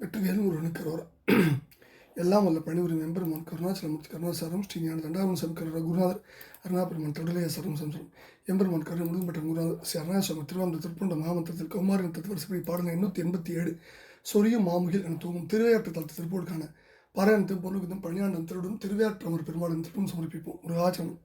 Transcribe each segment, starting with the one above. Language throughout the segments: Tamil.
வெற்றிவேல் முருகனுக்கு ரோரா எல்லாம் வல்ல பணிபுரியும் எம்பெருமான் கருணாச்சலமூர்த்தி கருணாசாரம் ஸ்ரீ ஞான தண்டாமன் சமக்கர குருநாதர் அருணாபெருமான் தொடலைய சரம் சம்சரம் எம்பெருமான் கருணை முழுதும் பெற்ற குருநாதர் ஸ்ரீ அருணாசலம் திருவாரூர் திருப்பண்ட மாமந்திரத்தில் கௌமாரின் தத்துவரசபடி பாடல் எண்ணூற்றி எண்பத்தி ஏழு சொரியும் மாமுகில் என தூங்கும் திருவையாற்று தளத்து திருப்போடுக்கான பாராயணத்தையும் பொருளுக்கும் பணியாண்டம் திருடும் திருவையாற்றவர் பெருமாளின் திருப்பம் சமர்ப்பிப்போம். முருகாச்சலம்.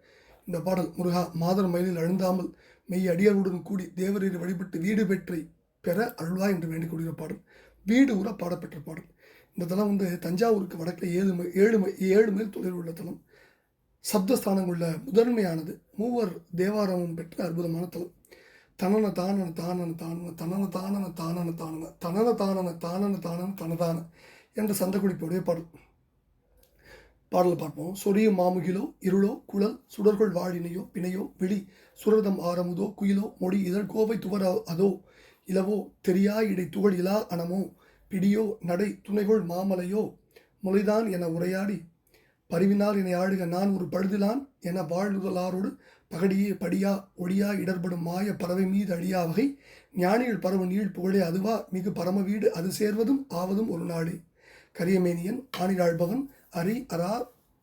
இந்த பாடல் முருகா மாதர் மயிலில் அழுந்தாமல் மெய் அடியாருடன் கூடி தேவரீர் வழிபட்டு வீடு பெற்றை பெற அருள்வா என்று வேண்டிக் கொள்கிற பாடல். வீடு உற பாடப்பெற்ற பாடல். இந்த தலம் வந்து தஞ்சாவூருக்கு வடக்கில் ஏழு மை ஏழு மை ஏழு மைல் தொலைவில் உள்ள தலம். சப்தஸ்தானங்குள்ள முதன்மையானது மூவர் தேவாரமும் பெற்ற அற்புதமான தலம். தனன தானன தானன தானன தனன தானன தானன தானன தனன தானன தானன தானன தனதான என்ற சந்தக்குறிப்புடைய பாடல். பாடலை பார்ப்போம். சொரியும் மாமுகிலோ இருளோ குழல் சுடர்கள் வாழினையோ பிணையோ விழி சுரதம் ஆரமுதோ குயிலோ மொழி இதழ் கோவை துவர அதோ இலவோ தெரியா இடை துகள் இலா அனமோ? பிடியோ நடை துணைகோள் மாமலையோ? முளைதான் என உரையாடி பரிவினால் என்னை ஆளுக நான் ஒரு பழுதிலான் என வாழ்நுதலாரோடு பகடியே படியா ஒளியா இடர்படும் மாய பறவை மீது அழியா வகை ஞானிகள் பரவ நீள் புகழே அதுவா மிகு பரம வீடு அது சேர்வதும் ஆவதும் ஒரு நாளே. கரியமேனியன் ஆணிராழ்பவன் அரி அரா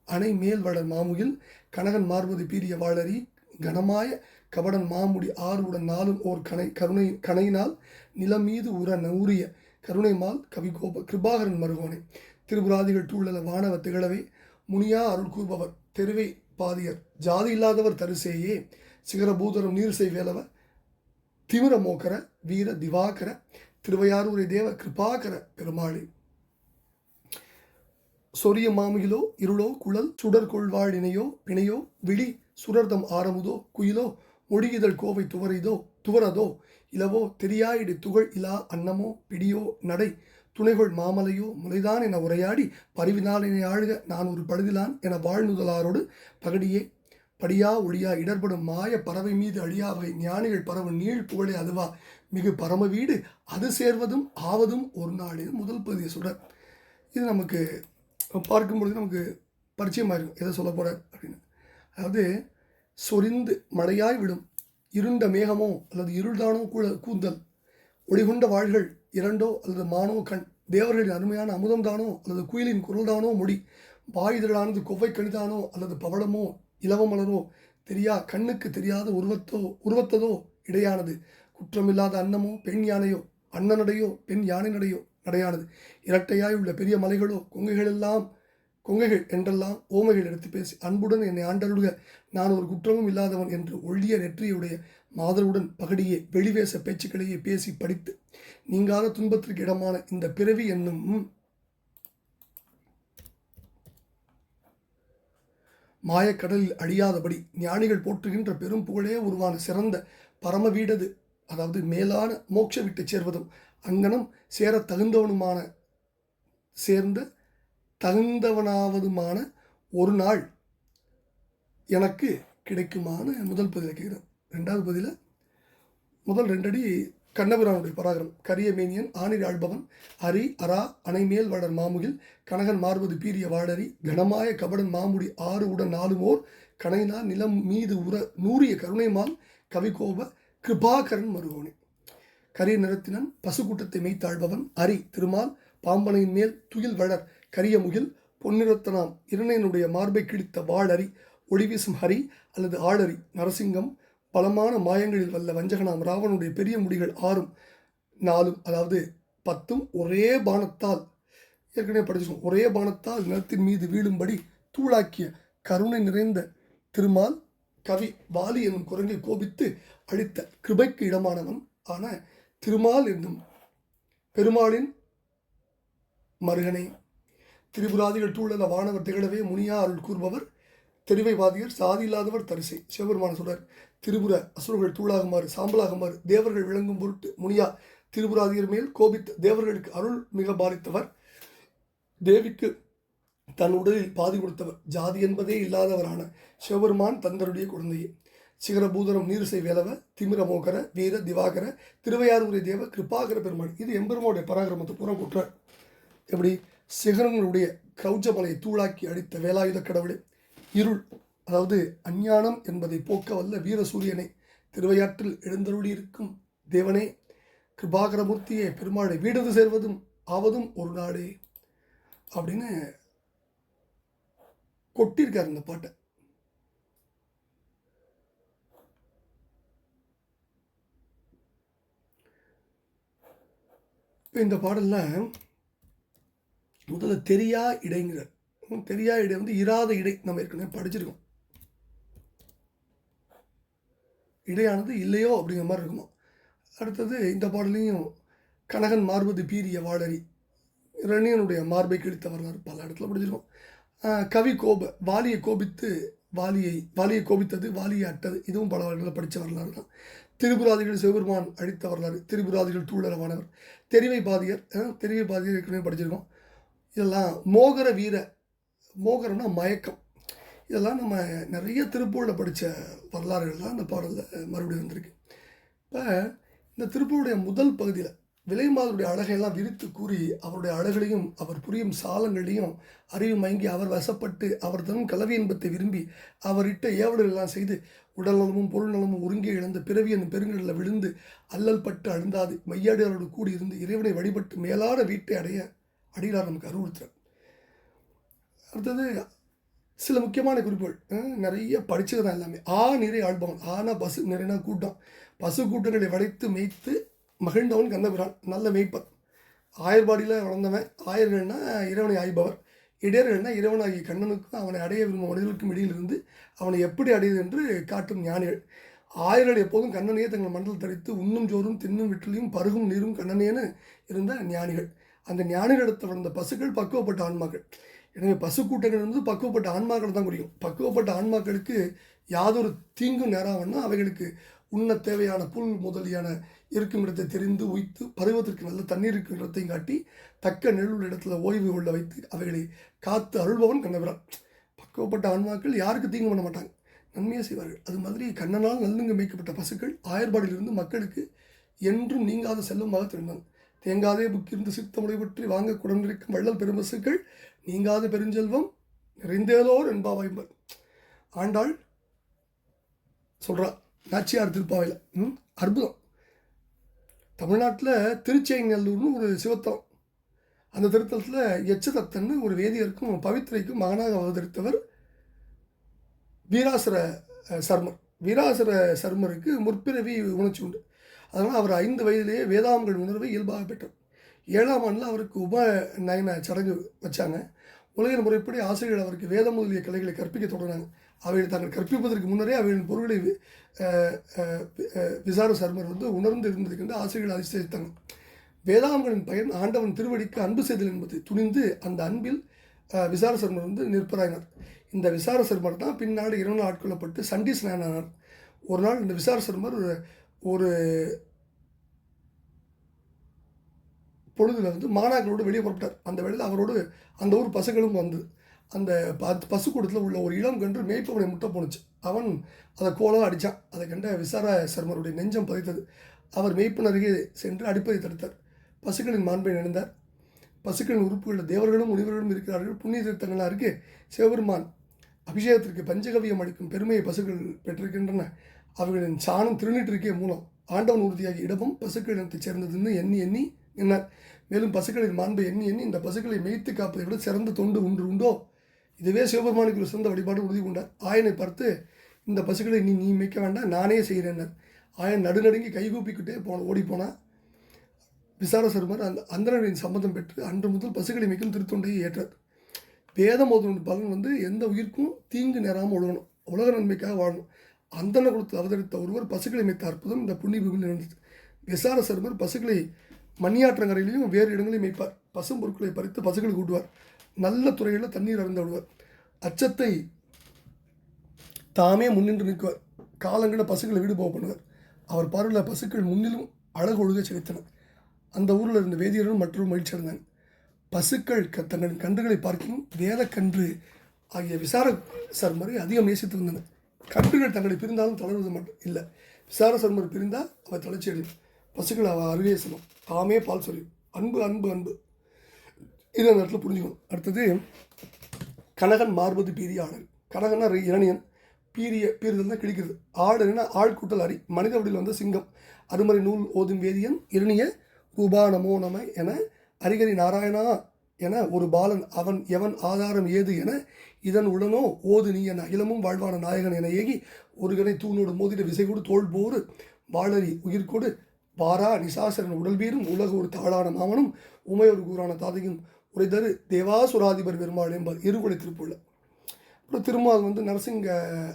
அணை மேல் வளர் மாமுகில் கனகன் மார்வது பீரிய வாழறி கனமாய கபடன் மாமுடி ஆறுவுடன் நாளும் ஓர் கனை கருணை கணையினால் நிலம் மீது உர நூறிய கருணைமால் கவிகோப கிருபாகரன் மருகோனை. திருபுராதிகள் தூள்ளல வானவ திகழவே முனியா அருள் கூறுபவர் தெருவை பாதியர். ஜாதி இல்லாதவர் தரிசேயே சிகரபூதரம் நீர் வேலவ திமிர மோக்கர வீர திவாகர திருவையாரூரை தேவ கிருபாகர பெருமாளே. சொரிய மாமுகிலோ இருளோ குழல் சுடர் கொள்வாள் இணையோ பிணையோ விழி சுரர்தம் ஆரமுதோ குயிலோ மொழியிதழ் கோவை துவரிதோ துவரதோ இலவோ தெரியாயிடு துகள் இலா அன்னமோ பிடியோ நடை துணைகொள் மாமலையோ முளைதான் என உரையாடி பரிவினால் ஆழ்க நான் ஒரு பழுதிலான் என வாழ்நுதலாரோடு பகடியே படியா ஒளியா இடர்படும் மாய பறவை மீது அழியாவகை ஞானிகள் பறவை நீள் புகழே அதுவா. மிகு பரம வீடு அது சேர்வதும் ஆவதும் ஒரு நாள் முதல் பதிய சுடர். இது நமக்கு பார்க்கும் பொழுது நமக்கு பரிச்சயமாயிருக்கும் எதை சொல்ல போகிற அப்படின்னு. அதாவது சொரிந்து மழையாய் விடும். இருண்ட மேகமோ அல்லது இருள்தானோ கூட கூந்தல். ஒளிகுண்ட வாள்கள் இரண்டோ அல்லது மானோ கண். தேவர்களின் அருமையான அமுதம் தானோ அல்லது குயிலின் குரல்தானோ மொழி. பாயுதலானது கொவ்வை கணிதானோ அல்லது பவளமோ இலவமலரோ தெரியா கண்ணுக்கு தெரியாத உருவத்தோ உருவத்ததோ இடையானது. குற்றமில்லாத அன்னமோ பெண் யானையோ அண்ணனடையோ பெண் யானை நடையோ நடையானது. இரட்டையாய் உள்ள பெரிய மலைகளோ கொங்கைகளெல்லாம் கொங்கைகள் என்றெல்லாம் ஓமைகள் எடுத்து பேசி அன்புடன் என்னை ஆண்டருளுக. நான் ஒரு குற்றமும் இல்லாதவன் என்று ஒழிய நெற்றியுடைய மாதருடன் பகடியே வெளிவேச பேச்சுக்களையே பேசி படித்து நீங்காத துன்பத்திற்கு இடமான இந்த பிறவி என்னும் மாயக்கடலில் அழியாதபடி ஞானிகள் போற்றுகின்ற பெரும் புகழே உருவான சிறந்த பரம வீடது அதாவது மேலான மோட்ச விட்டு சேர்வதும் அங்கனம் சேர தகுந்தவனுமான சேர்ந்த தகுந்தவனாவதுமான ஒரு நாள் எனக்கு கிடைக்குமான முதல் பதிலை கேட்குறேன். ரெண்டாவது பதில முதல் ரெண்டடி கண்ணபுரானுடைய பராகரம் கரிய மேனியன் ஆணிர் ஆழ்பவன் அரி அரா அணைமேல் வளர் மாமுகில் கனகன் மார்பது பீரிய வாழறி கனமாய கபடன் மாமுடி ஆறு உடன் நாலுமோர் கனைனா நிலம் மீது உற நூறிய கருணைமால் கவிகோப கிருபாகரன் மருகோனே. கரிய நிறத்தினன் பசுக்கூட்டத்தை மெய்த்தாழ்பவன் அரி திருமால் பாம்பனையின் மேல் துயில் வளர் கரிய முகில் பொன்னிறத்தனாம் இரணையனுடைய மார்பை கிழித்த வாழறி ஒளிவீசும் ஹரி அல்லது ஆளறி நரசிங்கம் பலமான மாயங்களில் வல்ல வஞ்சகனாம் ராவனுடைய பெரிய முடிகள் ஆறும் நாலும் அதாவது பத்தும் ஒரே பானத்தால் ஏற்கனவே படிச்சிருக்கோம் ஒரே பானத்தால் நிலத்தின் மீது வீழும்படி தூளாக்கிய கருணை நிறைந்த திருமால் கவி வாலி என்னும் குரங்கை கோபித்து அளித்த கிருபைக்கு இடமானவன் ஆன திருமால் என்னும் பெருமாளின் மருகனை திரிபுராதிகள் தூளல வானவர் திகழவே முனியா அருள் கூறுபவர் தெரிவைவாதியர் சாதி இல்லாதவர் தரிசை. சிவபெருமான சொல்றார் திரிபுர அசுரர்கள் தூளாகுமாறு சாம்பலாகுமாறு தேவர்கள் விளங்கும் பொருட்டு முனியா திரிபுராதியர் மேல் கோபித்த தேவர்களுக்கு அருள் மிக பாதித்தவர் தேவிக்கு தன் உடலில் பாதி கொடுத்தவர். ஜாதி என்பதே இல்லாதவரான சிவபெருமான் தந்தருடைய குழந்தையே. சிகரபூதரம் நீரிசை வேலவ திமிர மோகர வீர திவாகர திருவையாரூரை தேவ கிருபாகர பெருமாள். இது எம்பெருமாவுடைய பராகிரமத்தை பூரா கொற்றார் எப்படி? சிகரங்களுடைய கௌஜமலை தூளாக்கி அடித்த வேலாயுத கடவுளே இருள் அதாவது அஞ்ஞானம் என்பதை போக்க வல்ல வீரசூரியனை திருவையாற்றில் எழுந்தருளியிருக்கும் தேவனே கிருபாகரமூர்த்தியே பெருமாளை வீடது சேர்வதும் ஆவதும் ஒரு நாடே அப்படின்னு கொட்டியிருக்கார் இந்த பாட்டை. இந்த பாடலில் முதல்ல தெரியா இடைங்கிறார் தெரியா இடை வந்து இராத இடை நம்ம ஏற்கனவே படிச்சிருக்கோம். இடையானது இல்லையோ அப்படிங்கிற மாதிரி இருக்குமா? அடுத்தது இந்த பாடலையும் கனகன் மார்பது பீரிய வாழறி ரணியனுடைய மார்பை கிழித்த வரலாறு பல இடத்துல படிச்சிருக்கோம். கவி கோப வாலியை கோபித்து வாலியை வாலியை கோபித்தது வாலியை அட்டது இதுவும் பல இடங்களில் படித்த வரலாறு தான். திரிபுராதிகள் சிவபெருமான் அழித்த வரலாறு திரிபுராதிகள் தூளரவானவர் தெரிவை பாதியர் தெரிவை பாதியர் ஏற்கனவே படிச்சிருக்கோம். இதெல்லாம் மோகர வீர மோகரம்னா மயக்கம். இதெல்லாம் நம்ம நிறைய திருப்பூரில் படித்த வரலாறுகள்லாம் இந்த பாடலில் மறுபடியும் வந்திருக்கு. இப்போ இந்த திருப்பூருடைய முதல் பகுதியில் விலைமாதருடைய அழகையெல்லாம் விரித்து கூறி அவருடைய அழகையும் அவர் புரியும் சாலங்களையும் அறிவு மயங்கி அவர் வசப்பட்டு அவர் தரும் கலவி இன்பத்தை விரும்பி அவர் இட்ட ஏவலெல்லாம் செய்து உடல் நலமும் பொருள் நலமும் ஒருங்கே இழந்த பிறவி அந்த பெருங்கடலில் விழுந்து அல்லல் பட்டு அழுந்தாது மையாடியாரோடு கூடியிருந்து இறைவனை வழிபட்டு மேலான வீட்டை அடைய அடிகளார் நமக்கு அறிவுறுத்துறார். அடுத்தது சில முக்கியமான குறிப்புகள் நிறைய படித்தது தான் எல்லாமே. ஆ நிறை ஆழ்பவன் ஆனா பசு நிறைனா கூட்டம். பசு கூட்டங்களை வளைத்து மேய்த்து மகிழ்ந்தவன் கந்தபுரான் நல்ல மேய்ப்பன். ஆயர்பாடியில் வளர்ந்தவன் ஆயர்கள்னா இறைவனை ஆய்பவர். இடையர்கள்னா இறைவனாகிய கண்ணனுக்கும் அவனை அடைய விரும்பும் மனிதர்களுக்கும் இடையில் இருந்து அவனை எப்படி அடையுது என்று காட்டும் ஞானிகள். ஆயர்கள் எப்போதும் கண்ணனையே தங்கள் மண்டல் தரித்து உண்ணும் ஜோறும் தின்னும் விட்டிலையும் பருகும் நீரும் கண்ணனேன்னு இருந்த ஞானிகள். அந்த ஞானிகளிடத்தில் வளர்ந்த பசுக்கள் பக்குவப்பட்ட ஆன்மாக்கள். எனவே பசு கூட்டங்கள் வந்து பக்குவப்பட்ட ஆன்மாக்கள் தான் குறிக்கும் பக்குவப்பட்ட ஆன்மாக்களுக்கு யாதொரு தீங்கும் நேராவன்னா அவைகளுக்கு உண்ண தேவையான புல் முதலியான இருக்கும் இடத்தை தெரிந்து உய்த்து பருவத்திற்கு நல்ல தண்ணீர் இருக்கும் இடத்தையும் காட்டி தக்க நெல்லுள்ள இடத்துல ஓய்வு கொள்ள வைத்து அவைகளை காத்து அருள்பவன் கண்ணபிரான். பக்குவப்பட்ட ஆன்மாக்கள் யாருக்கு தீங்கு பண்ண மாட்டாங்க? நன்மையாக செய்வார்கள். அது மாதிரி கண்ணனால் நல்லுங்க மேய்க்கப்பட்ட பசுக்கள் ஆயர்பாடிலிருந்து மக்களுக்கு என்றும் நீங்காத செல்வமாக திறந்தாங்க தேங்காதே புக்கிருந்து சித்தமுறை பற்றி வாங்க குடந்திருக்கும் வள்ளல் பெருமசுக்கள் நீங்காத பெருஞ்செல்வம் நிறைந்தேலோர் என்பாவாய்ம்பர் ஆண்டாள் சொல்றா நாச்சியார் திருப்பாவையில். ம் அற்புதம். தமிழ்நாட்டில் திருச்செங்கல்லூர்னு ஒரு சிவத்தலம். அந்த திருத்தலத்தில் எச்சதத்தன்னு ஒரு வேதியருக்கும் பவித்ரைக்கும் மகனாக அவதரித்தவர் வீராசுர சர்மர். வீராசுர சர்மருக்கு முற்பிறவி உணர்ச்சி உண்டு. அதனால் அவர் ஐந்து வயதிலேயே வேதாமங்கள் உணர்வை இயல்பாக பெற்றார். ஏழாம் ஆண்டில் அவருக்கு உப நயன சடங்கு வச்சாங்க. உலகின் முறைப்படி ஆசிரியர்கள் அவருக்கு வேதம் முதலிய கலைகளை கற்பிக்க தொடங்கினாங்க. அவைகளை தாங்கள் கற்பிப்பதற்கு முன்னரே அவைகளின் பொருளை விசார சர்மர் வந்து உணர்ந்து இருந்ததுக்கு ஆசிரியர்கள் அதிசயித்தாங்க. வேதாங்கங்களின் பயன் ஆண்டவன் திருவடிக்கு அன்பு செய்தல் என்பது துணிந்து அந்த அன்பில் விசார சர்மர் வந்து நிற்பராயினார். இந்த விசார சர்மர் தான் பின்னாடி இரவு ஆட்கொள்ளப்பட்டு சண்டி ஸ்நானானார் ஒரு நாள் இந்த விசார சர்மர் ஒரு- பொழுதில் பொழுதுல வந்து மாணாக்கரோடு வெளியே புறப்பட்டார். அந்த வேளையில் அவரோடு அந்த ஊர் பசுகளும் வந்தது அந்த ப- பசுக்கூடத்தில் உள்ள ஒரு இளம் கன்று மேய்ப்பவனை முட்டை போணுச்சு. அவன் அதை கோலம் அடித்தான் அதை கண்ட விசார சர்மருடைய நெஞ்சம் பதித்தது. அவர் மேய்ப்பன் அருகே சென்று அடிப்பதை தடுத்தார். பசுக்களின் மாண்பை நினைந்தார் பசுக்களின் உறுப்புகளில் தேவர்களும் முனிவர்களும் இருக்கிறார்கள். புண்ணிய தீர்த்தங்கள் அருகே சிவபெருமான் அபிஷேகத்திற்கு பஞ்சகவியம் அளிக்கும் பெருமையை பசுக்கள் பெற்றிருக்கின்றன. அவர்களின் சாணம் திருநீற்றிற்கே மூலம் ஆண்டவன் உறுதியாகிய இடமும் பசுக்கள் இனத்தைச் சேர்ந்ததுன்னு எண்ணி எண்ணி நின்னார் மேலும் பசுக்களின் மாண்பை எண்ணி எண்ணி இந்த பசுக்களை மேய்த்து காப்பதை விட சிறந்த தொண்டு உண்டு உண்டோ? இதுவே சிவபெருமானுக்கு ஒரு சிறந்த வழிபாடு உறுதி கொண்டார் ஆயனை பார்த்து இந்த பசுக்களை நீ நீ மேய்க்க வேண்டாம் நானே செய்கிறேன் ஆயன் நடுநடுங்கி கைகூப்பிக்கிட்டே போன ஓடி போனான். விசாரசருமர் அந்த அந்தனரின் சம்மதம் பெற்று அன்று முதல் பசுக்களை மேய்க்கும் திருத்தொண்டையை ஏற்றார். வேதம் ஓதுவதன் பலன் வந்து எந்த உயிர்க்கும் தீங்கு நேராமல் ஒழுகணும் உலக நன்மைக்காக வாழணும். அந்தன கொடுத்து அவதரித்த ஒருவர் பசுக்களை மேய்த்த அற்புதம். இந்த புண்ணிய பூமியில் நடந்தது விசார சருமர் பசுக்களை மணியாற்றங்கரையிலையும் வேறு இடங்களையும் மேய்ப்பார். பசும் பொருட்களை பறித்து பசுக்களுக்கு ஊட்டுவார். நல்ல துறையில் தண்ணீர் அறந்து விடுவார் அச்சத்தை தாமே முன்னின்று நிற்குவார். காலங்களில் பசுக்களை வீடு போக பண்ணுவார். அவர் பார்வையில் பசுக்கள் முன்னிலும் அழகு ஒழுக செலுத்தின அந்த ஊரில் இருந்த வேதியர்களும் மற்றும் மகிழ்ச்சி அடைந்தாங்க பசுக்கள் க தங்களின் கன்றுகளை பார்க்கும் வேலக்கன்று ஆகிய விசார சர்மரை அதிகம் நேசித்து வந்தன கன்றுகள் தங்களை பிரிந்தாலும் தளர்வது மட்டும் இல்லை. விசார சர்மர் பிரிந்தால் அவள் தளர்ச்சி அடையும். பசுக்கள் அவள் அருகே செல்லும். தாமே பால் சொல்லும் அன்பு அன்பு அன்பு. இது அந்த இடத்துல புரிஞ்சுக்கணும். அடுத்தது கனகன் மார்பது பீரிய ஆடல். கனகன்னா இரணியன். பீரிய பீறுதல் தான் கிழிக்கிறது. ஆடல்னா ஆள் கூட்டல் அரி. மனித வடிவில் வந்த சிங்கம். அருமறை நூல் ஓதும் வேதியன் இரணிய ரூபா நமோ நம என அரிகரி நாராயணா என ஒரு பாலன் அவன் எவன் ஆதாரம் ஏது என இதன் உடனோ ஓது நீ என அகிலமும் வாழ்வான நாயகன் என ஏகி ஒருகனை தூணோடு மோதிட விசைகொடு தோல் போரு வாழறி உயிர்கொடு பாரா நிசாசரன் உடல்பீரும் உலக ஒரு தாளான மாமனும் உமையொரு கூறான தாதையும் உரைதரு தேவாசுராதிபர் பெருமாள் என்பார் இருகுடை திருப்புள்ள. அப்புறம் திருமால் வந்து நரசிங்க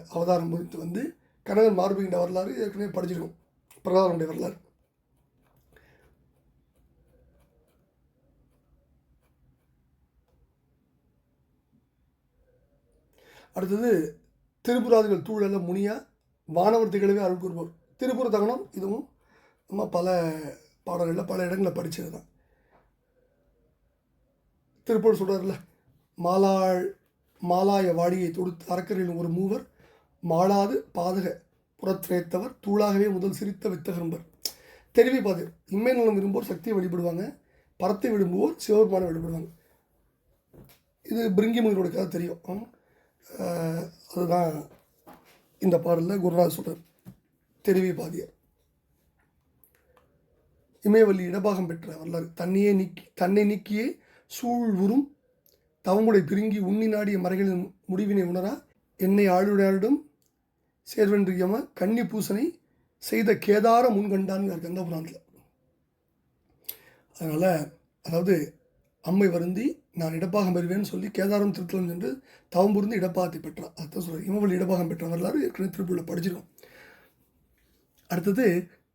அவதாரம் குறித்து வந்து கனகன் மார்புகின்ற வரலாறு ஏற்கனவே படிச்சிருக்கோம். பிரதாரனுடைய வரலாறு. அடுத்தது திருப்புராதிகள் தூழல முனியா வானவர் திகழவே அருள் கூறுவோர் திருப்புர தகனம் இதுவும் நம்ம பல பாடல்களில் பல இடங்களில் படித்தது தான் திருப்பூர் சொல்கிறார்ல மாலாள் மாலாய வாடியை தொடுத்து அரக்கரில் ஒரு மூவர் மாளாது பாதக புறத்திரைத்தவர் தூளாகவே முதல் சிரித்த வித்தகம்பர் தெரிவி பாது இம்மை நலம் விரும்புவோர் சக்தியை வழிபடுவாங்க பரத்தை விரும்புவோர் சிவபெருமானை வழிபடுவாங்க. இது பிரிங்கி முனிவரோட கதை தெரியும். அதுதான் இந்த பாடலில் குருராஜ் சொல்கிறார் தெருவி பாதியார் இமயவல்லி இடபாகம் பெற்ற வரலாறு தன்னையே நீக்கி தன்னை நீக்கியே சூழ் உறும். பிரிங்கி உண்ணி நாடிய மறைகளின் முடிவினை உணரா. என்னை ஆளுடையாளிடம் சேர்வென்றியம கன்னி பூசனை செய்த கேதார முன்கண்டான்னு கந்த புராணத்தில் அதனால் அதாவது அம்மை வருந்தி நான் இடப்பாகம் பெறுவேன்னு சொல்லி கேதாரம் திருத்தலம் சென்று தவம் புரிந்து இடப்பாகத்தை பெற்றான். அதான் சொல்கிறார் இமவழி இடப்பாகம் பெற்ற வரலாறு ஏற்கனவே திருப்பூரில் படிச்சிருக்கோம். அடுத்தது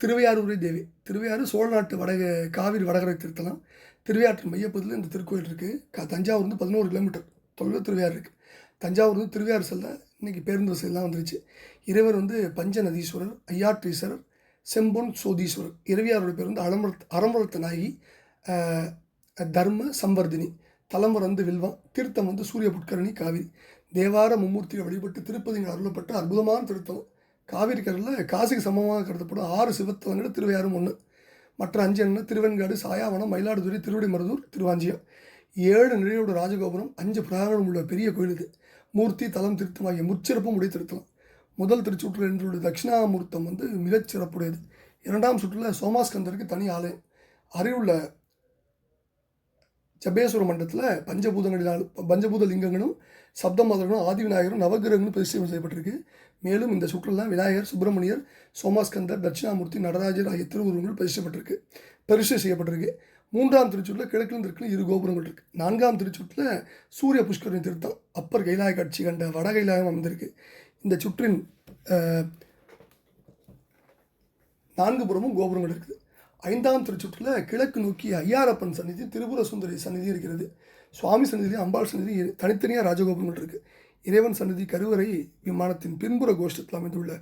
திருவையாரூரை தேவி. திருவையாறு சோழ நாட்டு வடக காவிரி வடகரை திருத்தலம். திருவையாற்றின் மையப்பகுதியில் இந்த திருக்கோயில் இருக்குது க தஞ்சாவூர் வந்து பதினோரு கிலோமீட்டர் தொலைவில் திருவையாறு இருக்குது தஞ்சாவூர் வந்து திருவையாறு செல்ல இன்றைக்கி பேருந்து வசதியெல்லாம் வந்துருச்சு. இறைவர் வந்து பஞ்சநதீஸ்வரர் ஐயாற்றீஸ்வரர் செம்பொன் சோதீஸ்வரர். இரவியாரோட பேர் வந்து அலமரத் அறமரத்த நாயகி தர்ம சம்வர்தினி. தலைமுறை வந்து வில்வம் தீர்த்தம் வந்து சூரிய புட்கரணி காவிரி. தேவார மும்மூர்த்தியை வழிபட்டு திருப்பதிகள் அருளப்பட்ட அற்புதமான திருத்தம். காவிரி கடலில் காசிக்கு சமமாக கருதப்படும் ஆறு சிவத்தலங்கள் திருவையாறும் ஒன்று மற்ற அஞ்சு என்ன? திருவெண்காடு சாயாவனம் மயிலாடுதுறை திருவடிமருதூர் திருவாஞ்சியம். ஏழு நிலையோட ராஜகோபுரம் அஞ்சு பிராகணம் உள்ள பெரிய கோயில் இது. மூர்த்தி தலம் திருத்தம் ஆகிய முச்சிறப்பும் உடைய திருத்தலம் முதல் திருச்சுற்றில் என்றுடைய தட்சிணாமூர்த்தம் வந்து மிகச் சிறப்புடையது இரண்டாம் சுற்றில் சோமாஸ்கந்தருக்கு தனி ஆலயம். அருகிலுள்ள ஜபேஸ்வர மண்டலத்தில் பஞ்சபூதங்களினால் பஞ்சபூத லிங்கங்களும் ஆதி விநாயகரும் நவகிரகங்களும் பிரதிஷ்டை செய்யப்பட்டிருக்கு. மேலும் இந்த சுற்றுலா விநாயகர் சுப்பிரமணியர் சோமாஸ்கந்தர் தட்சிணாமூர்த்தி நடராஜர் ஆகிய திருவுருவங்கள் பிரதிஷ்டப்பட்டிருக்கு. பரிசு செய்யப்பட்டிருக்கு. மூன்றாம் திருச்சூரில் கிழக்கிலும் தெற்கிலும் இரு கோபுரங்கள் இருக்குது நான்காம் திருச்சூட்டில் சூரிய புஷ்கரணி திருத்தம் அப்பர் கைலாய காட்சி கண்ட வட கைலாயம் அமைந்திருக்கு. இந்த சுற்றின் நான்கு புறமும் கோபுரங்கள் இருக்குது ஐந்தாம் திருச்சுற்றில் கிழக்கு நோக்கி ஐயாரப்பன் சந்நிதி திரிபுர சுந்தரி சந்நிதி இருக்கிறது. சுவாமி சந்நிதி அம்பாள் சந்நிதி தனித்தனியாக ராஜகோபுரங்கள் இருக்குது இறைவன் சந்நிதி கருவறை விமானத்தின் பின்புற கோஷ்டத்தில் அமைந்துள்ள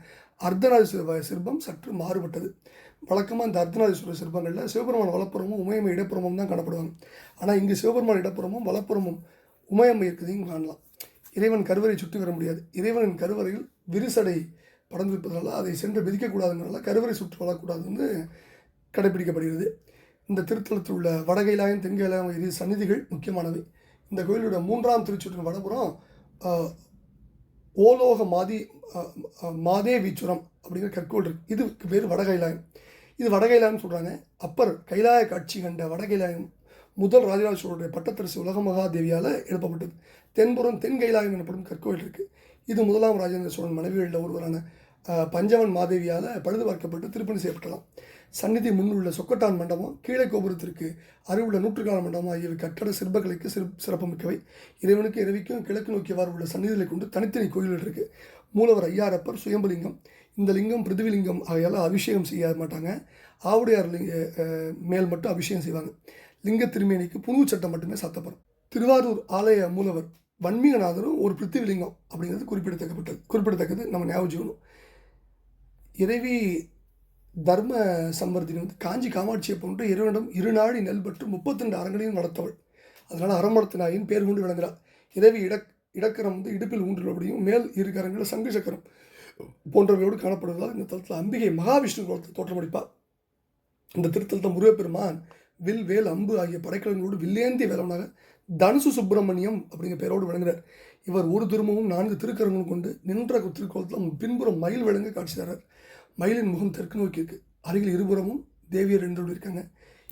அர்த்தநாதீஸ்வர சிற்பம் சற்று மாறுபட்டது. வழக்கமாக இந்த அர்த்தநாதீஸ்வர சிற்பங்களில் சிவபெருமான் வலப்புறமும் உமையம்மை இடப்புறமும் தான் காணப்படுவாங்க. ஆனால் இங்கே சிவபெருமான் இடப்புறமும் வலப்புறமும் உமையம்மை இருக்கிறதையும் காணலாம். இறைவன் கருவறை சுற்றி வர முடியாது. இறைவனின் கருவறையில் விரிசடை படர்ந்திருப்பதனால அதை சென்று மிதிக்கக்கூடாதுனால கருவறை சுற்றி வரக்கூடாதுன்னு கடைபிடிக்கப்படுகிறது. இந்த திருத்தலத்தில் உள்ள வடகைலாயம் தென்கைலாயம் இரு சந்நிதிகள் முக்கியமானவை. இந்த கோயிலோட மூன்றாம் திருச்சுற்றின் வடபுறம் ஓலோக மாதி மாதே வீச்சுரம் மாதேவீச்சுரம் அப்படிங்கிற கற்கோள் இருக்கு. இதுக்கு பேர் வடகைலாயம். இது வடகைலாயம்னு சொல்கிறாங்க அப்பர் கைலாய காட்சி கண்ட வடகைலாயம் முதல் ராஜராஜ சோழருடைய பட்டத்தரசு உலக மகாதேவியால் எழுப்பப்பட்டது. தென்புறம் தென் கைலாயம் எனப்படும் கற்கோயில் இருக்குது இது முதலாம் ராஜேந்திர சோழன் மனைவிகளில் ஒருவரான பஞ்சவன் மாதேவியால் பழுது பார்க்கப்பட்டு திருப்பணி செய்யப்பட்டலாம். சந்நிதி முன்னுள்ள சொக்கட்டான் மண்டபம் கீழே கோபுரத்திற்கு அருவுள்ள நூற்றுக்கால மண்டபம் ஆகியவை கட்டட சிற்பக்கலைக்கு சிறப்பு சிறப்புமிக்கவை. இறைவனுக்கு இறைவிக்கும் கிழக்கு நோக்கியவாறு உள்ள சந்நிதிகளை கொண்டு தனித்தனி கோயில்கள் இருக்கு. மூலவர் ஐயாரப்பர் சுயம்புலிங்கம். இந்த லிங்கம் பிருத்திவிலிங்கம் ஆகையால் அபிஷேகம் செய்ய மாட்டாங்க. ஆவுடையார் லிங்க மேல் மட்டும் அபிஷேகம் செய்வாங்க. லிங்க திருமேனிக்கு புனு சட்டம் மட்டுமே சாத்தப்படும். திருவாரூர் ஆலய மூலவர் வன்மீகநாதரும் ஒரு பிருத்திவிலிங்கம் அப்படிங்கிறது குறிப்பிடத்தக்கப்பட்டது குறிப்பிடத்தக்கது. நம்ம ஞாபகம் இறைவி தர்ம சம்பர்த்தினி வந்து காஞ்சி காமாட்சியை போன்று இறைவனிடம் இருநாடி நெல் பற்று முப்பத்திரெண்டு அரங்களையும் நடத்தவள். அதனால் அறமரத்து நாயின் பேர் கொண்டு விளங்குகிறார் இறைவி இடக் இடக்கரம் வந்து இடுப்பில் ஊன்றுள்ளபடியும் மேல் இரு கரங்களில் சங்கு சக்கரம் போன்றவையோடு காணப்படுவதால் இந்த தலத்தில் அம்பிகை மகாவிஷ்ணு குலத்தில் தோற்றமளிப்பார் இந்த திருத்தலத்தை முருகப்பெருமான் வில் வேல் அம்பு ஆகிய படைக்கலங்களோடு வில்லேந்திய வேலவனாக தனுசு சுப்பிரமணியம் அப்படிங்கிற பெயரோடு விளங்குகிறார் இவர் ஒரு திருமமும் நான்கு திருக்கரங்களும் கொண்டு நின்ற திருக்கோலத்தில் பின்புறம் மயில் விளங்க காட்சி தரார் மயிலின் முகம் தெற்கு நோக்கி இருக்கு. அருகில் இருபுறமும் தேவியர் ரெண்டு இருக்காங்க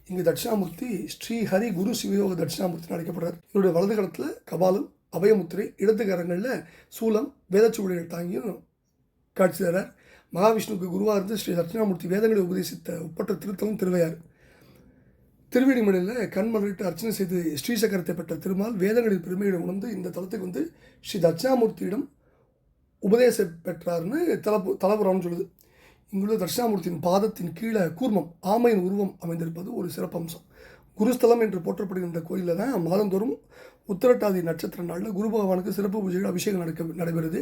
இங்கு தட்சிணாமூர்த்தி ஸ்ரீ ஹரி குரு சிவயோக தட்சிணாமூர்த்தி அழைக்கப்படுறார். இவருடைய வலது கரத்தில் கபாலம் அபயமுத்திரை இடது கரங்களில் சூலம் வேதச்சுவடிகள் தாங்கியும் காட்சி தரார் மகாவிஷ்ணுவுக்கு குருவாக இருந்து ஸ்ரீ தட்சிணாமூர்த்தி வேதங்களை உபதேசித்த ஒப்பற்ற திருத்தலம் திருவையார் திருவேணிமலையில் கண்மலரிட்டு அர்ச்சனை செய்து ஸ்ரீசக்கரத்தை பெற்ற திருமால் வேதங்களின் பெருமையிடம் உணர்ந்து இந்த தலத்துக்கு வந்து ஸ்ரீ தட்சிணாமூர்த்தியிடம் உபதேசம் பெற்றார்னு தலப்பு தலபுரம்னு சொல்லுது. இங்குள்ள தட்சிணாமூர்த்தியின் பாதத்தின் கீழே கூர்மம் ஆமையின் உருவம் அமைந்திருப்பது ஒரு சிறப்பம்சம் குருஸ்தலம் என்று போற்றப்படுகின்ற கோயிலில் தான் மாதந்தோறும் உத்திரட்டாதி நட்சத்திர நாளில் குரு பகவானுக்கு சிறப்பு பூஜைகள் அபிஷேகம் நடக்க நடைபெறுது.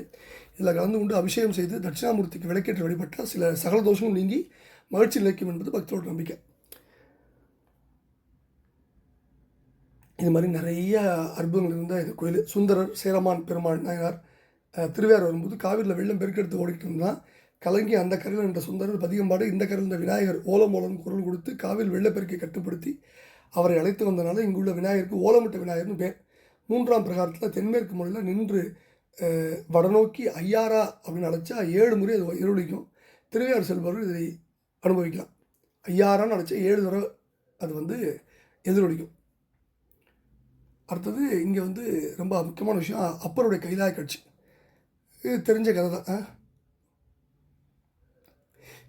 இதில் கலந்து கொண்டு அபிஷேகம் செய்து தட்சிணாமூர்த்திக்கு விளக்கேற்று வழிபட்டால் சில சகல தோஷமும் நீங்கி மகிழ்ச்சி நிலைக்கும் என்பது பக்தரோட நம்பிக்கை. இது மாதிரி நிறைய அற்புதங்கள் இருந்தால் இந்த கோயில். சுந்தரர் சேரமான் பெருமாள் நாயனார் திருவையார் வரும்போது காவிரியில் வெள்ளம் பெருக்கெடுத்து ஓடிக்கிட்டு இருந்தால் கலங்கி அந்த கரையில் என்ற சுந்தரர் பதிகம்பாடு இந்த கரையில் இருந்த விநாயகர் ஓலம் ஓலம் குரல் கொடுத்து காவிரி வெள்ளப்பெருக்கை கட்டுப்படுத்தி அவரை அழைத்து வந்தனால இங்குள்ள விநாயகருக்கு ஓலமிட்ட விநாயகர்னு பேர். மூன்றாம் பிரகாரத்தில் தென்மேற்கு மொழியில் நின்று வடநோக்கி ஐயாரா அப்படின்னு அழைச்சா ஏழு முறை அது இருளிக்கும். திருவையார் செல்பவர்கள் இதை அனுபவிக்கலாம். ஐயாரான்னு அழைச்சா ஏழு தடவை அது வந்து எதிரொலிக்கும். அடுத்தது இங்கே வந்து ரொம்ப முக்கியமான விஷயம் அப்பருடைய கைலாய காட்சி. இது தெரிஞ்ச கதை தான் ஆ?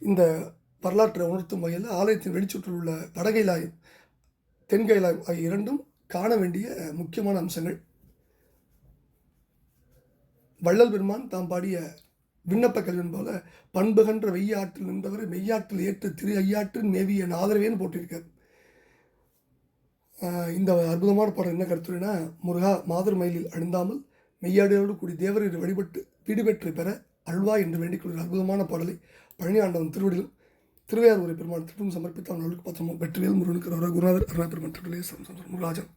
இந்த வரலாற்றை உணர்த்தும் வகையில் ஆலயத்தின் வெளிச்சுற்றில் உள்ள வடகைலாயம் தென்கைலாயம் ஆகிய இரண்டும் காண வேண்டிய முக்கியமான அம்சங்கள். வள்ளல் பெருமான் தாம் பாடிய விண்ணப்ப கல்வன் போல பண்புகன்ற வெய்யாற்றில் நின்றவர் மெய்யாற்றில் ஏற்று திரு ஐயாற்றின் மேவிய ஆதரவேன்னு போட்டிருக்கார். இந்த அற்புதமான பாடல் என்ன கருத்துனா முருகா மாதர் மயிலில் அழுந்தாமல் மெய்யாடியோடு கூடி தேவரீர் வழிபட்டு வீடு பெற்று பெற அல்வா என்று வேண்டிக் கொள்கிற அற்புதமான பாடலை பழனி ஆண்டவன் திருவடியிலும் திருவையார் ஒரு பெருமாள் திருப்பும் சமர்ப்பித்த அவர்களுக்கு பத்திரமும் வெற்றிவேல் முருகனுக்கு குருநாதர் அருணா பெருமாள் திருவிழே முருகாஜன்